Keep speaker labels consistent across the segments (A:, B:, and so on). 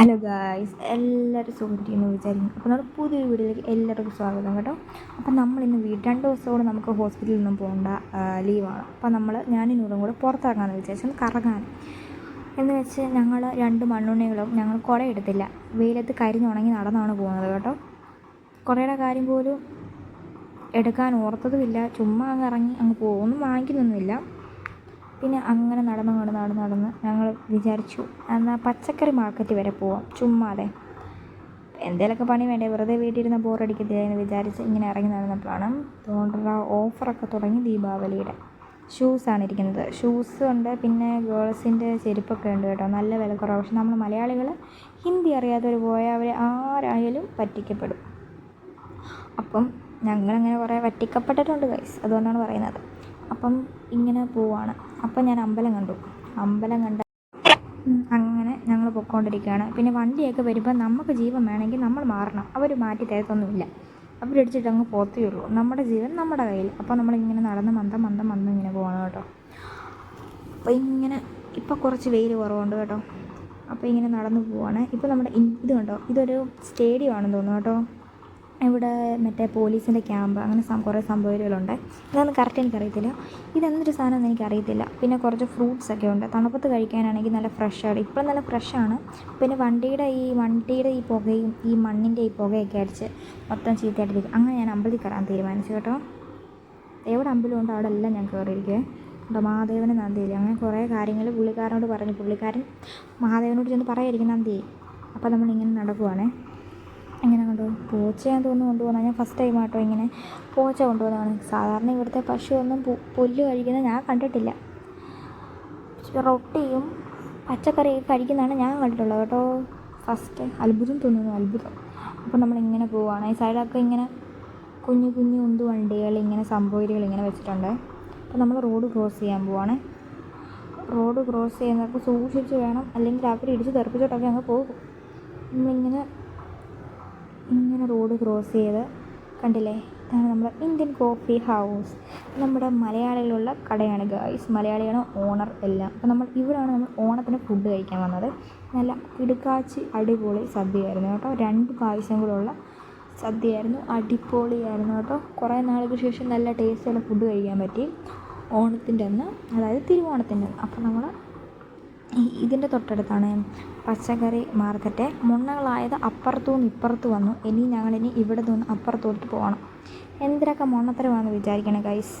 A: Hello guys എല്ലാവരും സുഖിരിക്കുന്നു വിചാരിക്കുന്നു. അപ്പോൾ നമ്മുടെ പുതിയൊരു വീഡിയോയിലേക്ക് എല്ലാവർക്കും സ്വാഗതം കേട്ടോ. അപ്പോൾ നമ്മൾ ഇന്ന് വീട് രണ്ട് ദിവസത്തോടെ നമുക്ക് ഹോസ്പിറ്റലിൽ നിന്നും പോകേണ്ട ലീവാണ്. അപ്പോൾ നമ്മൾ ഞാനും നൂറും കൂടെ പുറത്തിറങ്ങാമെന്ന് വിചാരിച്ചു. കറങ്ങാൻ. എന്ന് വെച്ച് ഞങ്ങൾ രണ്ട് മണ്ണുണ്ണികളും ഞങ്ങൾ കുട എടുത്തില്ല. വെയിലത്ത് കരിഞ്ഞുണങ്ങി നടന്നാണ് പോകുന്നത് കേട്ടോ. കുടയുടെ കാര്യം പോലും എടുക്കാൻ ഓർത്തതുമില്ല. ചുമ്മാ അങ്ങ് ഇറങ്ങി അങ്ങ് പോകും ഒന്നും വാങ്ങിക്കുന്നൊന്നുമില്ല. പിന്നെ അങ്ങനെ നടന്ന് നടന്ന് നടന്ന് നടന്ന് ഞങ്ങൾ വിചാരിച്ചു എന്നാൽ പച്ചക്കറി മാർക്കറ്റ് വരെ പോവാം. ചുമ്മാതെ. എന്തെങ്കിലുമൊക്കെ പണി വേണ്ടേ? വെറുതെ വീട്ടിലിരുന്ന് ബോറടിക്കത്തില്ല എന്ന് വിചാരിച്ച് ഇങ്ങനെ ഇറങ്ങി നടന്നപ്പോഴാണ് തോന്നുന്ന ഓഫറൊക്കെ തുടങ്ങി ദീപാവലിയുടെ. ഷൂസാണ് ഇരിക്കുന്നത്. ഷൂസ് ഉണ്ട് പിന്നെ ഗേൾസിന്റെ ചെരുപ്പൊക്കെ ഉണ്ട് കേട്ടോ. നല്ല വില കുറവ്. പക്ഷെ നമ്മൾ മലയാളികൾ ഹിന്ദി അറിയാത്തവർ പോയാൽ അവർ ആരായാലും പറ്റിക്കപ്പെടും. അപ്പം ഞങ്ങളങ്ങനെ കുറേ പറ്റിക്കപ്പെട്ടിട്ടുണ്ട് ഗൈസ് അതുകൊണ്ടാണ് പറയുന്നത്. അപ്പം ഇങ്ങനെ പോവാണ്. അപ്പം ഞാൻ അമ്പലം കണ്ടു. അമ്പലം കണ്ട അങ്ങനെ ഞങ്ങൾ പൊയ്ക്കൊണ്ടിരിക്കുകയാണ് പിന്നെ വണ്ടിയൊക്കെ വരുമ്പോൾ നമുക്ക് ജീവൻ വേണമെങ്കിൽ നമ്മൾ മാറണം. അവർ മാറ്റി തരത്തൊന്നുമില്ല. അവരടിച്ചിട്ട് അങ്ങ് പോത്തേ ഉള്ളൂ. നമ്മുടെ ജീവൻ നമ്മുടെ കയ്യിൽ. അപ്പോൾ നമ്മളിങ്ങനെ നടന്ന് മന്ദം മന്ദം മന്ദം ഇങ്ങനെ പോകണം കേട്ടോ. അപ്പോൾ ഇങ്ങനെ ഇപ്പോൾ കുറച്ച് വെയിൽ കുറവുണ്ട് കേട്ടോ. അപ്പോൾ ഇങ്ങനെ നടന്നു പോവാണ്. ഇപ്പോൾ നമ്മുടെ ഇത് കണ്ടോ? ഇതൊരു സ്റ്റേഡിയം ആണെന്ന് തോന്നുന്നു കേട്ടോ. ഇവിടെ മറ്റേ പോലീസിന്റെ ക്യാമ്പ് അങ്ങനെ കുറേ സംഭവങ്ങളുണ്ട്. ഇതൊന്നും കറക്റ്റ് എനിക്കറിയത്തില്ല. ഇതെന്തൊരു സാധനമെന്ന് എനിക്കറിയത്തില്ല. പിന്നെ കുറച്ച് ഫ്രൂട്ട്സ് ഒക്കെ ഉണ്ട്. തണുപ്പത്ത് കഴിക്കാനാണെങ്കിൽ നല്ല ഫ്രഷാണ് ഇപ്പോഴും നല്ല ഫ്രഷാണ് പിന്നെ വണ്ടിയുടെ ഈ വണ്ടിയുടെ ഈ പുകയും ഈ മണ്ണിന്റെ ഈ പുകയൊക്കെ അടിച്ച് മൊത്തം ചീത്തയായിട്ടിരിക്കും. അങ്ങനെ ഞാൻ അമ്പലത്തിൽ കയറാൻ തീരുമാനിച്ചു കേട്ടോ. എവിടെ അമ്പലമുണ്ടോ അവിടെ എല്ലാം ഞാൻ കയറിയിരിക്കുവേ കേട്ടോ മഹാദേവന് നന്ദിയില്ല അങ്ങനെ കുറേ കാര്യങ്ങൾ പുള്ളിക്കാരനോട് പറഞ്ഞു. പുള്ളിക്കാരൻ മഹാദേവനോട് ചെന്ന് പറയായിരിക്കും നന്ദി അപ്പോൾ നമ്മളിങ്ങനെ നടക്കുവാണേ. ഇങ്ങനെ കണ്ടു ഞാൻ തോന്നുന്നു കൊണ്ടുപോകുന്നത് ഞാൻ ഫസ്റ്റ് ടൈം ആട്ടോ ഇങ്ങനെ പൂച്ച കൊണ്ടുപോകുന്നതാണ് സാധാരണ ഇവിടുത്തെ പശു ഒന്നും പുല്ല് കഴിക്കുന്നത് ഞാൻ കണ്ടിട്ടില്ല. റൊട്ടിയും പച്ചക്കറിയൊക്കെ കഴിക്കുന്നതാണ് ഞാൻ കണ്ടിട്ടുള്ളത് കേട്ടോ. ഫസ്റ്റ് അത്ഭുതം തോന്നുന്നു അത്ഭുതം. അപ്പോൾ നമ്മളിങ്ങനെ പോവുകയാണ് ഈ സൈഡൊക്കെ ഇങ്ങനെ കുഞ്ഞു കുഞ്ഞു ഉന്തു വണ്ടികൾ ഇങ്ങനെ സംഭവരികൾ ഇങ്ങനെ വെച്ചിട്ടുണ്ട്. അപ്പോൾ നമ്മൾ റോഡ് ക്രോസ് ചെയ്യാൻ പോവാണ്. റോഡ് ക്രോസ് ചെയ്യുന്നവർക്ക് സൂക്ഷിച്ച് വേണം. അല്ലെങ്കിൽ അവർ ഇടിച്ച് തെറിപ്പിച്ചിട്ടൊക്കെ അങ്ങ് പോകും. നമ്മളിങ്ങനെ ഇങ്ങനെ റോഡ് ക്രോസ് ചെയ്ത് കണ്ടില്ലേ? ഇതാണ് നമ്മുടെ ഇന്ത്യൻ കോഫി ഹൗസ് നമ്മുടെ മലയാളികളുള്ള കടയാണ് ഗായ്സ് മലയാളിയാണ് ഓണർ എല്ലാം. അപ്പോൾ നമ്മൾ ഇവിടെയാണ് നമ്മൾ ഓണത്തിന് ഫുഡ് കഴിക്കാൻ വന്നത്. നല്ല ഇടുക്കാച്ചി അടിപൊളി സദ്യയായിരുന്നു കേട്ടോ. രണ്ട് പായസം ഉള്ള സദ്യയായിരുന്നു. അടിപൊളിയായിരുന്നു കേട്ടോ. കുറേ നാളുകൾക്ക് ശേഷം നല്ല ടേസ്റ്റുള്ള ഫുഡ് കഴിക്കാൻ പറ്റി. ഓണത്തിന്റെ അന്ന് അതായത് തിരുവോണത്തിന്റെ അന്ന്. അപ്പോൾ നമ്മൾ ഇതിന്റെ തൊട്ടടുത്താണ് പച്ചക്കറി മാർക്കറ്റ്. മുണ്ണകളായത് അപ്പുറത്തു നിന്ന് ഇപ്പുറത്ത് വന്നു. ഇനി ഞങ്ങളിനി ഇവിടെ നിന്ന് അപ്പുറത്തോട്ട് പോകണം. എന്തിനൊക്കെ മുണ്ണത്തരമാണെന്ന് വിചാരിക്കണം ഗൈസ്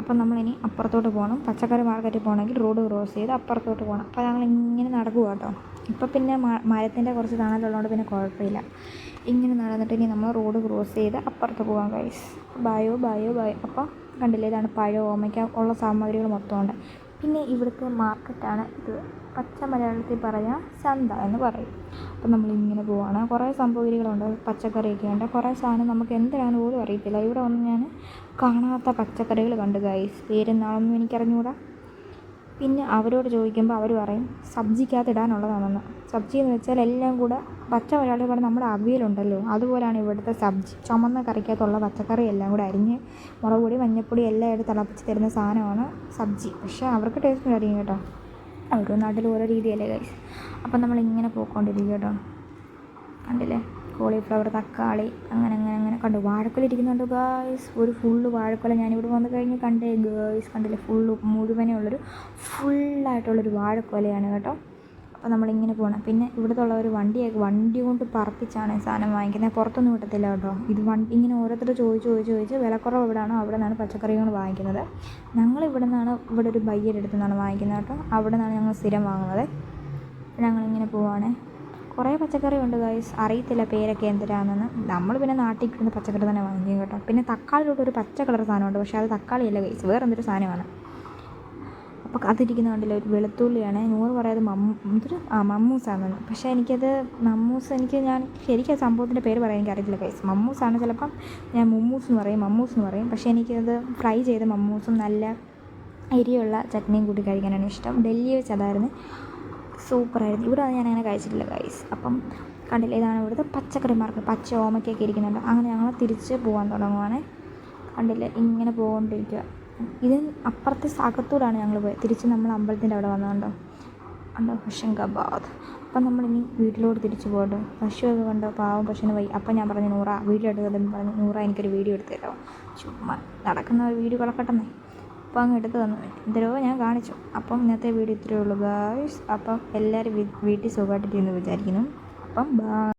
A: അപ്പം നമ്മളിനി അപ്പുറത്തോട്ട് പോകണം. പച്ചക്കറി മാർക്കറ്റിൽ പോകണമെങ്കിൽ റോഡ് ക്രോസ് ചെയ്ത് അപ്പുറത്തോട്ട് പോകണം. അപ്പോൾ ഞങ്ങൾ ഇങ്ങനെ നടക്കുക കേട്ടോ. ഇപ്പം പിന്നെ മരത്തിന്റെ കുറച്ച് തണലുള്ളതുകൊണ്ട് പിന്നെ കുഴപ്പമില്ല. ഇങ്ങനെ നടന്നിട്ട് ഇനി നമ്മൾ റോഡ് ക്രോസ് ചെയ്ത് അപ്പുറത്ത് പോകാം ഗൈസ് ബായോ ബായോ ബായോ അപ്പോൾ കണ്ടില്ലേ ഇതാണ് പഴം ഓമയ്ക്ക ഉള്ള സാമഗ്രികൾ മൊത്തം ഉണ്ട് പിന്നെ ഇവിടുത്തെ മാർക്കറ്റാണ് ഇത്. പച്ച മലയാളത്തിൽ പറയാം ചന്ത എന്ന് പറയും. അപ്പം നമ്മളിങ്ങനെ പോവാണ്. കുറേ സംഭവഗിരികളുണ്ട് പച്ചക്കറിയൊക്കെ ഉണ്ട്. കുറേ സാധനം നമുക്ക് എന്തിനാണെന്ന് പോലും അറിയത്തില്ല. ഇവിടെ വന്ന് ഞാൻ കാണാത്ത പച്ചക്കറികൾ കണ്ടു ഗൈസ് പേരെന്നാളൊന്നും എനിക്കറിഞ്ഞുകൂടാ പിന്നെ അവരോട് ചോദിക്കുമ്പോൾ അവർ പറയും സബ്ജിക്കകത്ത് ഇടാനുള്ളതാണെന്ന്. സബ്ജി എന്ന് വെച്ചാൽ എല്ലാം കൂടെ പച്ച പറഞ്ഞ നമ്മുടെ അവിയലുണ്ടല്ലോ. അതുപോലെയാണ് ഇവിടുത്തെ സബ്ജി. ചുമന്ന കറിക്കകത്തുള്ള പച്ചക്കറി എല്ലാം കൂടെ അരിഞ്ഞ് മുളക് പൊടി മഞ്ഞൾപ്പൊടി എല്ലാം ഇട്ട് തിളപ്പിച്ച് തരുന്ന സാധനമാണ് സബ്ജി. പക്ഷേ അവർക്ക് ടേസ്റ്റ് ഉണ്ടായിരിക്കും കേട്ടോ. ഓരോ നാട്ടിലും ഓരോ രീതിയല്ലേ ഗൈസ് അപ്പം നമ്മളിങ്ങനെ പോയിക്കൊണ്ടിരിക്കും കേട്ടോ. കണ്ടില്ലേ? കോളിഫ്ലവർ തക്കാളി അങ്ങനെ അങ്ങനെ അങ്ങനെ കണ്ടു. വാഴക്കൊല ഇരിക്കുന്നുണ്ട് ഗായ്സ് ഒരു ഫുള്ള് വാഴക്കൊല ഞാനിവിടെ വന്നു കഴിഞ്ഞ് കണ്ടേ ഗേൾസ് കണ്ടില്ലേ? ഫുള്ള് മുഴുവനേ ഉള്ളൊരു ഫുള്ളായിട്ടുള്ളൊരു വാഴക്കൊലയാണ് കേട്ടോ. അപ്പോൾ നമ്മളിങ്ങനെ പോകണം പിന്നെ ഇവിടുത്തെ ഉള്ളവർ വണ്ടിയൊക്കെ വണ്ടി കൊണ്ട് പറപ്പിച്ചാണ് സാധനം വാങ്ങിക്കുന്നത്. പുറത്തൊന്നും കിട്ടത്തില്ല കേട്ടോ. ഇത് വണ്ടി ഇങ്ങനെ ഓരോരുത്തർ ചോദിച്ച് ചോദിച്ച് ചോദിച്ച് വിലക്കുറവ് എവിടെയാണോ അവിടെ നിന്നാണ് പച്ചക്കറികൾ വാങ്ങിക്കുന്നത്. ഞങ്ങൾ ഇവിടെ നിന്നാണ് ഇവിടെ ഒരു ബയ്യയുടെ അടുത്ത് നിന്നാണ് വാങ്ങിക്കുന്നത് കേട്ടോ. അവിടെ നിന്നാണ് ഞങ്ങൾ സ്ഥിരം വാങ്ങുന്നത്. ഞങ്ങളിങ്ങനെ പോവാണ്. കുറേ പച്ചക്കറി ഉണ്ട് ഗൈസ് അറിയത്തില്ല പേരൊക്കെ എന്തിനാണെന്ന്. നമ്മൾ പിന്നെ നാട്ടിൽ കിട്ടുന്ന പച്ചക്കറി തന്നെ വാങ്ങിക്കും കേട്ടോ. പിന്നെ തക്കാളിയിലോട്ട് ഒരു പച്ച കളർ സാധനമുണ്ട് പക്ഷേ അത് തക്കാളിയല്ല ഗൈസ് വേറെന്തൊരു സാധനമാണ്. അപ്പോൾ അതിരിക്കുന്ന കണ്ടില്ല ഒരു വെളുത്തുള്ളിയാണ്. നൂറ് പറയാതെ മമ്മൂ എന്തൊരു ആ മമ്മൂസാണെന്ന്. പക്ഷേ എനിക്കത് മമ്മൂസ് എനിക്ക് ഞാൻ ശരിക്കും ആ സംഭവത്തിന്റെ പേര് പറയാൻ എനിക്ക് അറിയത്തില്ല ഗൈസ് മമ്മൂസാണ് ചിലപ്പം ഞാൻ മുമ്മൂസ് എന്ന് പറയും മമ്മൂസ് എന്ന് പറയും. പക്ഷേ എനിക്കത് ഫ്രൈ ചെയ്ത മമ്മൂസും നല്ല എരിയുള്ള ചട്നിയും കൂട്ടി കഴിക്കാനാണ് ഇഷ്ടം. ഡൽഹി വെച്ച് അതായിരുന്നു സൂപ്പറായിരുന്നു. ഇവിടെ ഞാൻ അങ്ങനെ കഴിച്ചിട്ടില്ല കൈസ് അപ്പം കണ്ടില്ല ഇതാണ് ഇവിടുത്തെ പച്ചക്കറി മാർക്കറ്റ് പച്ച ഓമയ്ക്കൊക്കെ ഇരിക്കുന്നുണ്ട്. അങ്ങനെ ഞങ്ങൾ തിരിച്ച് പോകാൻ തുടങ്ങുവാണ്. കണ്ടില്ല ഇങ്ങനെ പോകൊണ്ടിരിക്കുക ഇത് അപ്പുറത്തെ അകത്തൂടാണ് ഞങ്ങൾ പോയത് തിരിച്ച് നമ്മൾ അമ്പലത്തിന്റെ അവിടെ വന്നതുകൊണ്ടോ ഉണ്ടോ ഹുഷങ്കാബാദ് അപ്പം നമ്മളിനി വീട്ടിലോട്ട് തിരിച്ചു പോകട്ടെ പശുവൊക്കെ കണ്ടോ? പാവം പശുവിന് വൈ അപ്പം ഞാൻ പറഞ്ഞു നൂറ വീഡിയോ എടുത്തതെന്ന് പറഞ്ഞു. നൂറ എനിക്കൊരു വീഡിയോ എടുത്ത് ചുമ്മാ നടക്കുന്ന ഒരു വീഡിയോ കളക്കട്ടെന്നേ അപ്പം അങ്ങ് എടുത്ത് തന്നു. എന്തരോ ഞാൻ കാണിച്ചു. അപ്പം ഇന്നത്തെ വീഡിയോ ഇത്രയേ ഉള്ളൂ ഗായ്സ് അപ്പം എല്ലാവരും വീട്ടിൽ സുഖമായിട്ടിരിക്കുന്നു വിചാരിക്കുന്നു. അപ്പം ബാ